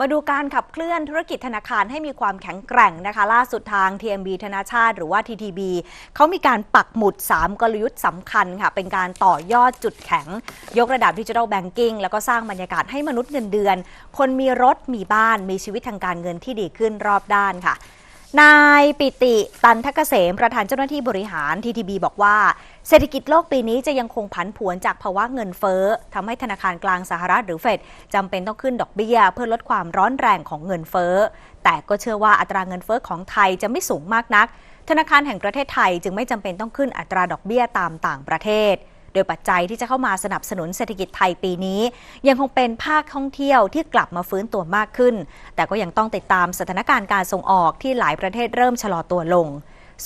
มาดูการขับเคลื่อนธุรกิจธนาคารให้มีความแข็งแกร่งนะคะ ล่าสุดทาง TMB ธนาชาติหรือว่า TTB เขามีการปักหมุด 3 กลยุทธ์สำคัญค่ะ เป็นการต่อยอดจุดแข็ง ยกระดับดิจิทัลแบงกิ้งแล้วก็สร้างบรรยากาศให้มนุษย์เงินเดือน คนมีรถมีบ้านมีชีวิตทางการเงินที่ดีขึ้นรอบด้านค่ะนายปิติตันทกเกษม ประธานเจ้าหน้าที่บริหาร TTB บอกว่า เศรษฐกิจโลกปีนี้จะยังคงผันผวนจากภาวะเงินเฟ้อทำให้ธนาคารกลางสหรัฐหรือเฟดจำเป็นต้องขึ้นดอกเบี้ย เพื่อลดความร้อนแรงของเงินเฟ้อ แต่ก็เชื่อว่าอัตราเงินเฟ้อของไทยจะไม่สูงมากนัก ธนาคารแห่งประเทศไทยจึงไม่จำเป็นต้องขึ้นอัตราดอกเบี้ยตามต่างประเทศ โดยปัจจัยที่จะเข้ามาสนับสนุนเศรษฐกิจไทยปีนี้ ยังคงเป็นภาคท่องเที่ยวที่กลับมาฟื้นตัวมากขึ้น แต่ก็ยังต้องติดตามสถานการณ์การส่งออกที่หลายประเทศเริ่มชะลอตัวลง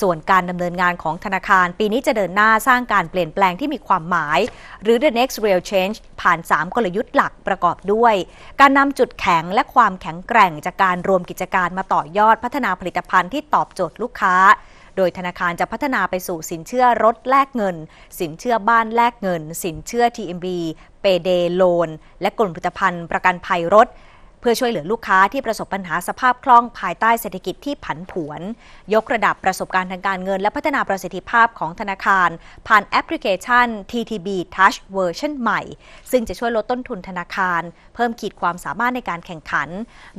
ส่วนการดำเนินงานของธนาคาร ปีนี้จะเดินหน้าสร้างการเปลี่ยนแปลงที่มีความหมาย หรือ the next real change ผ่าน 3 กลยุทธ์หลักประกอบด้วย การนำจุดแข็งและความแข็งแกร่งจากการรวมกิจการมาต่อยอดพัฒนาผลิตภัณฑ์ที่ตอบโจทย์ลูกค้าโดยธนาคารจะพัฒนาไปสู่สินเชื่อรถแลกเงิน สินเชื่อบ้านแลกเงิน สินเชื่อ TMB เปเดโลน และกลุ่มผลิตภัณฑ์ประกันภัยรถ เพื่อช่วยเหลือลูกค้าที่ประสบปัญหาสภาพคล่องภายใต้เศรษฐกิจที่ผันผวน ยกระดับประสบการณ์ทางการเงิน และพัฒนาประสิทธิภาพของธนาคาร ผ่านแอปพลิเคชัน TTB Touch เวอร์ชันใหม่ ซึ่งจะช่วยลดต้นทุนธนาคาร เพิ่มขีดความสามารถในการแข่งขัน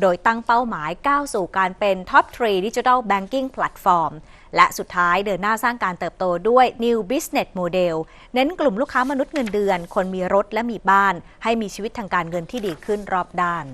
โดยตั้งเป้าหมายก้าวสู่การเป็น Top 3 Digital Banking Platform และสุดท้ายเดินหน้าสร้างการเติบโตด้วย New Business Model เน้นกลุ่มลูกค้ามนุษย์เงินเดือน คนมีรถและมีบ้าน ให้มีชีวิตทางการเงินที่ดีขึ้นรอบด้าน